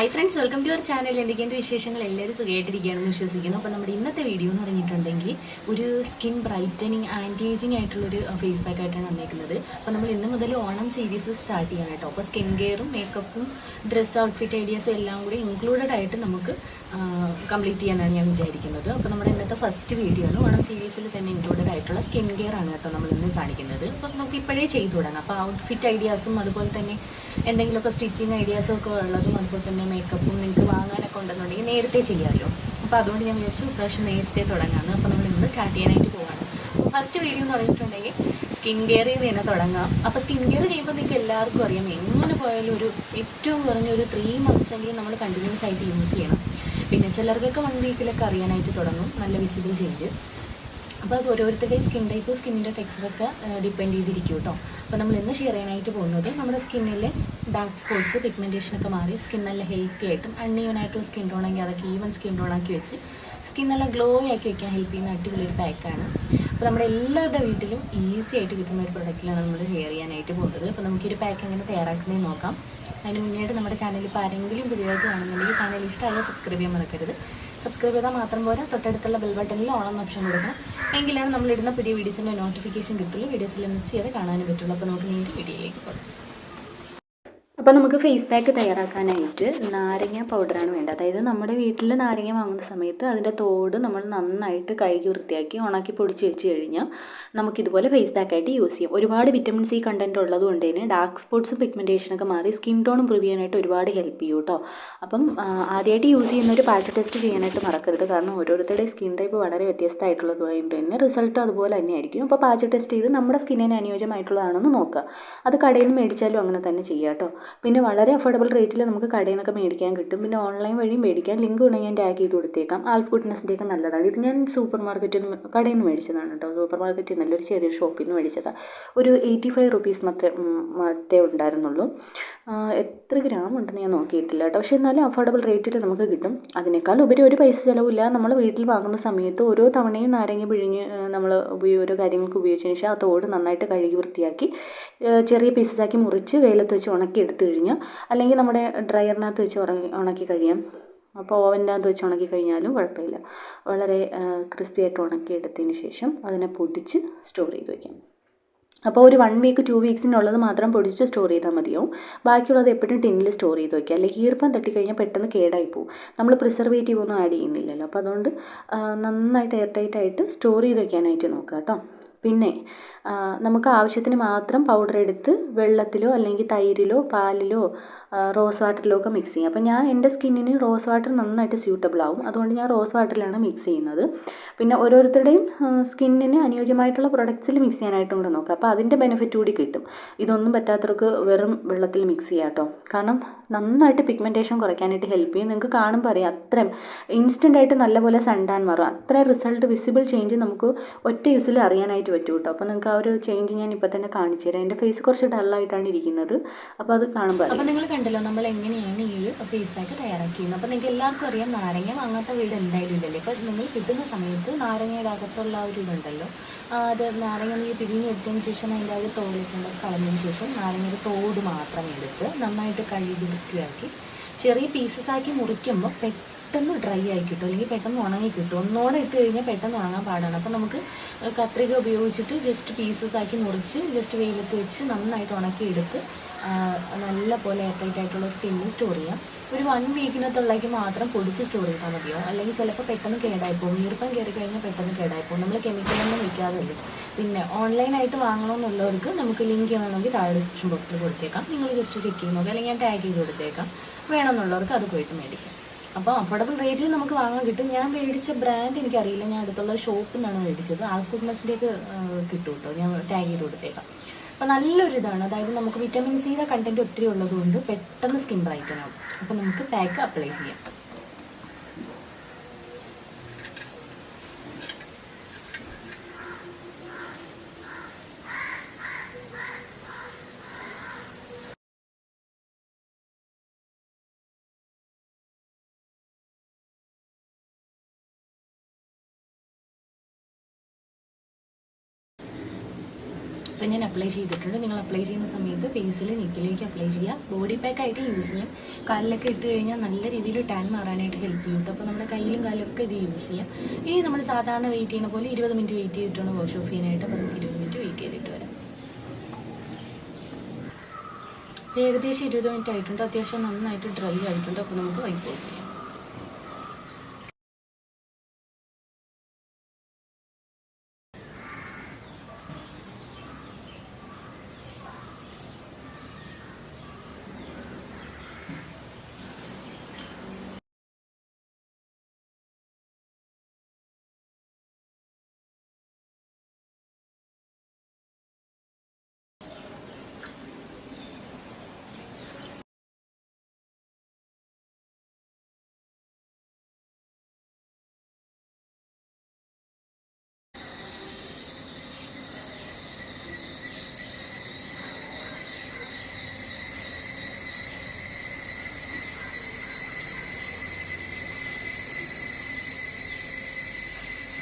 Hi friends welcome to our channel എന്തൊക്കെയാണ് വിശേഷങ്ങൾ? എല്ലാവരും സുഖമായിട്ടിരിക്കുകയാണെന്ന് വിശ്വസിക്കുന്നു. അപ്പോൾ നമ്മുടെ ഇന്നത്തെ വീഡിയോ എന്ന് പറഞ്ഞിട്ടുണ്ടെങ്കിൽ ഒരു സ്കിൻ ബ്രൈറ്റനിങ് ആന്റി ഏജിങ് ആയിട്ടുള്ളൊരു ഫേസ് പാക്ക് ആയിട്ടാണ് വന്നേക്കുന്നത്. അപ്പോൾ നമ്മൾ ഇന്ന് മുതൽ ഓണം സീരീസ് സ്റ്റാർട്ട് ചെയ്യണം കേട്ടോ. അപ്പോൾ സ്കിൻ കെയറും മേക്കപ്പും ഡ്രസ്സ് ഔട്ട്ഫിറ്റ് ഐഡിയാസും എല്ലാം കൂടി ഇൻക്ലൂഡഡ് ആയിട്ട് നമുക്ക് കംപ്ലീറ്റ് ചെയ്യാനാണ് ഞാൻ വിചാരിക്കുന്നത്. അപ്പോൾ നമ്മുടെ ഇന്നത്തെ ഫസ്റ്റ് വീഡിയോ ആണ്. ഓണം സീരീസിൽ തന്നെ ഇൻക്ലൂഡഡ് ആയിട്ടുള്ള സ്കിൻ കെയർ ആണ് കേട്ടോ നമ്മൾ ഇന്ന് കാണിക്കുന്നത്. അപ്പോൾ നമുക്ക് ഇപ്പോഴേ ചെയ്തു തുടങ്ങാം. അപ്പോൾ ഔട്ട്ഫിറ്റ് ഐഡിയാസും അതുപോലെ തന്നെ എന്തെങ്കിലുമൊക്കെ സ്റ്റിച്ചിങ് ഐഡിയാസും ഒക്കെ ഉള്ളതും അതുപോലെ തന്നെ മേക്കപ്പും നിങ്ങൾക്ക് വാങ്ങാനൊക്കെ ഉണ്ടെന്നുണ്ടെങ്കിൽ നേരത്തെ ചെയ്യാമല്ലോ. അപ്പോൾ അതുകൊണ്ട് ഞാൻ വിചാരിച്ചു ഇപ്രാവശ്യം നേരത്തെ തുടങ്ങാമെന്ന് അപ്പോൾ നമ്മൾ ഇന്ന് സ്റ്റാർട്ട് ചെയ്യാനായിട്ട് പോവാണ്. ഫസ്റ്റ് വീഡിയോ എന്ന് പറഞ്ഞിട്ടുണ്ടെങ്കിൽ സ്കിൻ കെയറിൽ നിന്ന് തന്നെ തുടങ്ങാം. അപ്പോൾ സ്കിൻ കെയർ ചെയ്യുമ്പോൾ നിങ്ങൾക്ക് എല്ലാവർക്കും അറിയാം എങ്ങനെ പോയാലും ഒരു ഏറ്റവും കുറഞ്ഞ ഒരു ത്രീ മന്ത്സ് എങ്കിലും നമ്മൾ കണ്ടിന്യൂസ് ആയിട്ട് യൂസ് ചെയ്യണം. പിന്നെ ചിലർക്കൊക്കെ വൺ വീക്കിലൊക്കെ അറിയാനായിട്ട് തുടങ്ങും. നല്ല വിസിബിൾ ചേഞ്ച് അപ്പോൾ അത് ഓരോരുത്തരുടെയും സ്കിൻ ടൈപ്പ് സ്കിന്നിന്റെ ടെക്സ്ചറൊക്കെ ഡിപ്പെൻഡ് ചെയ്തിരിക്കും കേട്ടോ. അപ്പോൾ നമ്മൾ ഇന്ന് ഷെയർ ചെയ്യാനായിട്ട് പോകുന്നത് നമ്മുടെ സ്കിന്നിലെ ഡാർക്ക് സ്പോട്ട്സ് പിഗ്മെന്റേഷനൊക്കെ മാറി സ്കിൻ നല്ല ഹെൽത്തി ആയിട്ടും അൺഈവൻ ആയിട്ടുള്ള സ്കിൻ ടോൺ ആണെങ്കിൽ അതൊക്കെ ഈവൻ സ്കിൻ ടോൺ ആക്കി വെച്ച് സ്കിൻ നല്ല ഗ്ലോ ആക്കി വെക്കാൻ ഹെൽപ്പ് ചെയ്യുന്ന അടിപൊളിയൊരു പാക്കാണ് അപ്പോൾ നമ്മുടെ എല്ലാവരുടെ വീട്ടിലും ഈസി ആയിട്ട് കിട്ടുന്ന ഒരു പ്രൊഡക്റ്റിലാണ് നമ്മൾ ഷെയർ ചെയ്യാനായിട്ട് പോകുന്നത്. അപ്പോൾ നമുക്കൊരു പാക്ക് എങ്ങനെ തയ്യാറാക്കുന്നതെന്ന് നോക്കാം. അതിന് മുന്നേയായിട്ട് നമ്മുടെ ചാനൽ ഇപ്പോൾ ആരെങ്കിലും പുതിയതായിട്ട് കാണുന്നുണ്ടെങ്കിൽ ചാനൽ ഇഷ്ടമായ സബ്സ്ക്രൈബ് ചെയ്യാൻ മറക്കരുത്. സബ്സ്ക്രൈബ് ചെയ്താൽ മാത്രം പോരാ തൊട്ടടുത്തുള്ള ബെൽ ബട്ടണിൽ ഓൺ എന്ന ഓപ്ഷൻ കൊടുക്കണം. എങ്കിലാണ് നമ്മളിടുന്ന പുതിയ വീഡിയോസിന്റെ നോട്ടിഫിക്കേഷൻ കിട്ടുള്ളൂ. വീഡിയോസിൽ മിസ് ചെയ്ത് കാണാനും പറ്റുള്ളൂ. അപ്പോൾ നമുക്ക് നീണ്ട വീഡിയോയിലേക്ക് പോകാം. അപ്പോൾ നമുക്ക് ഫേസ് പാക്ക് തയ്യാറാക്കാനായിട്ട് നാരങ്ങ പൗഡറാണ് വേണ്ടത്. അതായത് നമ്മുടെ വീട്ടിൽ നാരങ്ങ വാങ്ങുന്ന സമയത്ത് അതിന്റെ തോട് നമ്മൾ നന്നായിട്ട് കഴുകി വൃത്തിയാക്കി ഉണക്കി പൊടിച്ച് വെച്ച് കഴിഞ്ഞാൽ നമുക്കിതുപോലെ ഫേസ് പാക്കായിട്ട് യൂസ് ചെയ്യാം. ഒരുപാട് വിറ്റമിൻ സി കണ്ടന്റ് ഉള്ളത് കൊണ്ട് തന്നെ ഡാർക്ക് സ്പോട്ട്സും പിഗ്മെന്റേഷനൊക്കെ മാറി സ്കിൻ ടോൺ ഇമ്പ്രൂവ് ചെയ്യാനായിട്ട് ഒരുപാട് ഹെൽപ്പ് ചെയ്യും കേട്ടോ അപ്പം ആദ്യമായിട്ട് യൂസ് ചെയ്യുന്ന ഒരു പാച്ച് ടെസ്റ്റ് ചെയ്യാനായിട്ട് മറക്കരുത്. കാരണം ഓരോരുത്തരുടെ സ്കിൻ ടൈപ്പ് വളരെ വ്യത്യസ്തമായിട്ടുള്ളത് കൊണ്ട് തന്നെ റിസൾട്ട് അതുപോലെ തന്നെ ആയിരിക്കും അപ്പോൾ പാച്ച് ടെസ്റ്റ് ചെയ്ത് നമ്മുടെ സ്കിന്നിന് അനുയോജ്യമായിട്ടുള്ളതാണെന്ന് നോക്കുക. അത് കടയിൽ നിന്ന് മേടിച്ചാലും അങ്ങനെ തന്നെ ചെയ്യുക കേട്ടോ പിന്നെ വളരെ അഫോർഡബിൾ റേറ്റിൽ നമുക്ക് കടയിൽ നിന്നൊക്കെ മേടിക്കാൻ കിട്ടും. പിന്നെ ഓൺലൈൻ വഴി മേടിക്കാം ലിങ്ക് വേണമെങ്കിൽ ഞാൻ ടാഗ് ചെയ്ത് കൊടുത്തേക്കാം. ആൽഫ് ഗുഡ്നസിന്റെ ഒക്കെ നല്ലതാണ്. ഇത് ഞാൻ സൂപ്പർ മാർക്കറ്റിൽ നിന്ന് കടയിൽ നിന്ന് മേടിച്ചതാണ് കേട്ടോ സൂപ്പർ മാർക്കറ്റിൽ നിന്നല്ല ഒരു ചെറിയൊരു ഷോപ്പിൽ നിന്ന് മേടിച്ചതാണ് ഒരു എയ്റ്റി ഫൈവ് റുപ്പീസ് മാത്രമേ മറ്റേ ഉണ്ടായിരുന്നുള്ളൂ. എത്ര ഗ്രാം ഉണ്ടെന്ന് ഞാൻ നോക്കിയിട്ടില്ല കേട്ടോ പക്ഷേ എന്നാലും അഫോർഡബിൾ റേറ്റിൽ നമുക്ക് കിട്ടും. അതിനേക്കാൾ ഉപരി ഒരു പൈസ ചിലവില്ല. നമ്മൾ വീട്ടിൽ വാങ്ങുന്ന സമയത്ത് ഓരോ തവണയും നാരങ്ങ പിഴിഞ്ഞ് നമ്മൾ ഉപയോഗ ഓരോ കാര്യങ്ങൾക്ക് ഉപയോഗിച്ചതിന് ശേഷം ആ തോട് നന്നായിട്ട് കഴുകി വൃത്തിയാക്കി ചെറിയ പീസസാക്കി മുറിച്ച് വെയിലത്ത് വെച്ച് ഉണക്കി എടുത്തു കഴിഞ്ഞാൽ അല്ലെങ്കിൽ നമ്മുടെ ഡ്രയറിനകത്ത് വെച്ച് ഉറങ്ങി ഉണക്കി കഴിയാം. അപ്പോൾ ഓവന്റെ അകത്ത് വെച്ച് ഉണക്കി കഴിഞ്ഞാലും കുഴപ്പമില്ല. വളരെ ക്രിസ്പി ആയിട്ട് ഉണക്കി എടുത്തതിന് ശേഷം അതിനെ പൊടിച്ച് സ്റ്റോർ ചെയ്ത് വയ്ക്കാം അപ്പോൾ ഒരു വൺ വീക്ക് ടു വീക്സിനുള്ളത് മാത്രം പൊടിച്ച് സ്റ്റോർ ചെയ്താൽ മതിയാവും. ബാക്കിയുള്ളത് എപ്പോഴും ടിന്നിൽ സ്റ്റോർ ചെയ്ത് വയ്ക്കുക അല്ലെങ്കിൽ ഈർപ്പം തട്ടിക്കഴിഞ്ഞാൽ പെട്ടെന്ന് കേടായി പോകും. നമ്മൾ പ്രിസർവേറ്റീവ് ഒന്നും ആഡ് ചെയ്യുന്നില്ലല്ലോ. അപ്പോൾ അതുകൊണ്ട് നന്നായിട്ട് എയർ ടൈറ്റ് ആയിട്ട് സ്റ്റോർ ചെയ്ത് വയ്ക്കാനായിട്ട് നോക്കുക കേട്ടോ. പിന്നെ നമുക്ക് ആവശ്യത്തിന് മാത്രം പൗഡർ എടുത്ത് വെള്ളത്തിലോ അല്ലെങ്കിൽ തൈരിലോ പാലിലോ റോസ് വാട്ടറിലൊക്കെ മിക്സ് ചെയ്യും അപ്പോൾ ഞാൻ എന്റെ സ്കിന്നിന് റോസ് വാട്ടർ നന്നായിട്ട് സ്യൂട്ടബിൾ ആവും. അതുകൊണ്ട് ഞാൻ റോസ് വാട്ടറിലാണ് മിക്സ് ചെയ്യുന്നത്. പിന്നെ ഓരോരുത്തരുടെയും സ്കിന്നിന് അനുയോജ്യമായിട്ടുള്ള പ്രൊഡക്ട്സിൽ മിക്സ് ചെയ്യാനായിട്ടും കൂടെ നോക്കുക അപ്പോൾ അതിന്റെ ബെനിഫിറ്റ് കൂടി കിട്ടും. ഇതൊന്നും പറ്റാത്തവർക്ക് വെറും വെള്ളത്തിൽ മിക്സ് ചെയ്യാം കേട്ടോ. കാരണം നന്നായിട്ട് പിഗ്മെന്റേഷൻ കുറയ്ക്കാനായിട്ട് ഹെൽപ്പ് ചെയ്യും. നിങ്ങൾക്ക് കാണുമ്പോൾ അറിയാം അത്രയും ഇൻസ്റ്റന്റ് ആയിട്ട് നല്ലപോലെ സൺടാൻ മാറും. അത്ര റിസൾട്ട് വിസിബിൾ ചേഞ്ച് നമുക്ക് ഒറ്റ യൂസിൽ അറിയാനായിട്ട് പറ്റും കേട്ടോ. അപ്പോൾ നിങ്ങൾക്ക് ആ ഒരു ചേഞ്ച് ഞാൻ ഇപ്പോൾ തന്നെ കാണിച്ചു തരാം. എന്റെ ഫേസ് കുറച്ച് ഡള്ളായിട്ടാണ് ഇരിക്കുന്നത്. അപ്പോൾ അത് കാണുമ്പോൾ അപ്പോൾ നിങ്ങൾ കണ്ടല്ലോ നമ്മൾ എങ്ങനെയാണ് ഈ ഒരു ഫേസ് പാക്ക് തയ്യാറാക്കിയത്. അപ്പോൾ നിങ്ങൾക്ക് എല്ലാവർക്കും അറിയാം നാരങ്ങ വാങ്ങാത്ത വീട് എന്തായാലും ഇല്ലല്ലോ. നിങ്ങൾ കിട്ടുന്ന സമയത്ത് നാരങ്ങയുടെ അകത്തുള്ള ഒരു ഇതുണ്ടല്ലോ. അത് നാരങ്ങ നീ പിരിഞ്ഞെടുത്തതിന് ശേഷം അതിന്റെ ഒരു ഉണ്ട് കളഞ്ഞതിന് ശേഷം നാരങ്ങയുടെ തോട് മാത്രം എടുത്ത് നന്നായിട്ട് കഴുകി വൃത്തിയാക്കി ചെറിയ പീസസ് ആക്കി മുറിക്കുമ്പോൾ പെട്ടെന്ന് ഡ്രൈ ആയി കിട്ടും. അല്ലെങ്കിൽ പെട്ടെന്ന് ഉണങ്ങി കിട്ടും. ഒന്നോടെ ഇട്ട് കഴിഞ്ഞാൽ പെട്ടെന്ന് ഉണങ്ങാൻ പാടാണ്. അപ്പോൾ നമുക്ക് കത്രിക ഉപയോഗിച്ചിട്ട് ജസ്റ്റ് പീസസ് ആക്കി മുറിച്ച് ജസ്റ്റ് വെയിലത്ത് വെച്ച് നന്നായിട്ട് ഉണക്കി എടുത്ത് ആ, നല്ല പോലെ എയർടൈറ്റ് ആയിട്ടുള്ള ഒരു ടിന്നിൽ സ്റ്റോർ ചെയ്യാം. ഒരു വൺ വീക്കിനകത്തുള്ളേക്ക് മാത്രം പൊടിച്ച് സ്റ്റോർ ചെയ്താൽ മതിയോ? അല്ലെങ്കിൽ ചിലപ്പോൾ പെട്ടെന്ന് കേടായി പോകും. ഈർപ്പം കയറി കഴിഞ്ഞാൽ പെട്ടെന്ന് കേടായി പോകും. നമ്മൾ കെമിക്കലൊന്നും വയ്ക്കാറില്ല പിന്നെ ഓൺലൈനായിട്ട് വാങ്ങണമെന്നുള്ളവർക്ക് നമുക്ക് ലിങ്ക് വേണമെങ്കിൽ താഴെ ഡിസ്ക്രിപ്ഷൻ ബോക്സിൽ കൊടുത്തേക്കാം. നിങ്ങൾ ജസ്റ്റ് ചെക്ക് ചെയ്ത് അല്ലെങ്കിൽ ഞാൻ ടാഗ് ചെയ്ത് കൊടുത്തേക്കാം. വേണമെന്നുള്ളവർക്ക് അത് പോയിട്ട് മേടിക്കാം. അപ്പോൾ അഫോർഡബിൾ റേറ്റിൽ നമുക്ക് വാങ്ങാൻ കിട്ടും. ഞാൻ മേടിച്ച ബ്രാൻഡ് എനിക്കറിയില്ല. ഞാൻ അടുത്തുള്ള ഷോപ്പിൽ നിന്നാണ് മേടിച്ചത്. ആൽക്കുഡ്നസിന്റെയൊക്കെ കിട്ടും കേട്ടോ ഞാൻ ടാഗ് ചെയ്ത് കൊടുത്തേക്കാം. അപ്പോൾ നല്ലൊരു ഇതാണ് അതായത് നമുക്ക് വിറ്റമിൻ സിയുടെ കണ്ടന്റ് ഒത്തിരി ഉള്ളതുകൊണ്ട് പെട്ടെന്ന് സ്കിൻ ബ്രൈറ്റൻ ആവും അപ്പോൾ നമുക്ക് പാക്ക് അപ്ലൈ ചെയ്യാം. ഇപ്പം ഞാൻ അപ്ലൈ ചെയ്തിട്ടുണ്ട്. നിങ്ങൾ അപ്ലൈ ചെയ്യുന്ന സമയത്ത് ഫേസിൽ നെക്കിലേക്ക് അപ്ലൈ ചെയ്യുക. ബോഡി പാക്ക് ആയിട്ട് യൂസ് ചെയ്യാം. കാലിലൊക്കെ ഇട്ട് കഴിഞ്ഞാൽ നല്ല രീതിയിൽ ടാൻ മാറാനായിട്ട് ഹെൽപ്പ് ചെയ്യും അപ്പോൾ നമ്മുടെ കയ്യിലും കാലിലൊക്കെ ഇത് യൂസ് ചെയ്യാം. ഇനി നമ്മൾ സാധാരണ വെയിറ്റ് ചെയ്യുന്ന പോലെ ഇരുപത് മിനിറ്റ് വെയിറ്റ് ചെയ്തിട്ടാണ് വാഷ് ഓഫ് ചെയ്യാനായിട്ട് അപ്പോൾ നമുക്ക് ഇരുപത് മിനിറ്റ് വെയിറ്റ് ചെയ്തിട്ട് വരാം. ഏകദേശം ഇരുപത് മിനിറ്റ് ആയിട്ടുണ്ട്. അത്യാവശ്യം നന്നായിട്ട് ഡ്രൈ ആയിട്ടുണ്ട്. അപ്പോൾ നമുക്ക് വൈപ്പ് ഓഫ് ചെയ്യാം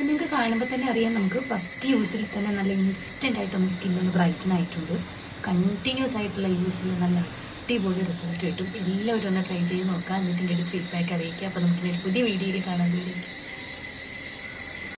അപ്പം നിങ്ങൾക്ക് കാണുമ്പോൾ തന്നെ അറിയാം. നമുക്ക് ഫസ്റ്റ് യൂസിൽ തന്നെ നല്ല ഇൻസ്റ്റന്റ് ആയിട്ടൊന്ന് സ്കിൻ ഒന്ന് ബ്രൈറ്റൻ ആയിട്ടുണ്ട്. കണ്ടിന്യൂസ് ആയിട്ടുള്ള യൂസിൽ നല്ല അടിപൊളി റിസൾട്ട് കിട്ടും. എല്ലാവരും ഒന്ന് ട്രൈ ചെയ്ത് നോക്കാം. എന്നിട്ട് എന്റെ ഒരു ഫീഡ്ബാക്ക് അറിയിക്കുക അപ്പോൾ നമുക്ക് പുതിയ വീഡിയോയിൽ കാണാൻ വേണ്ടി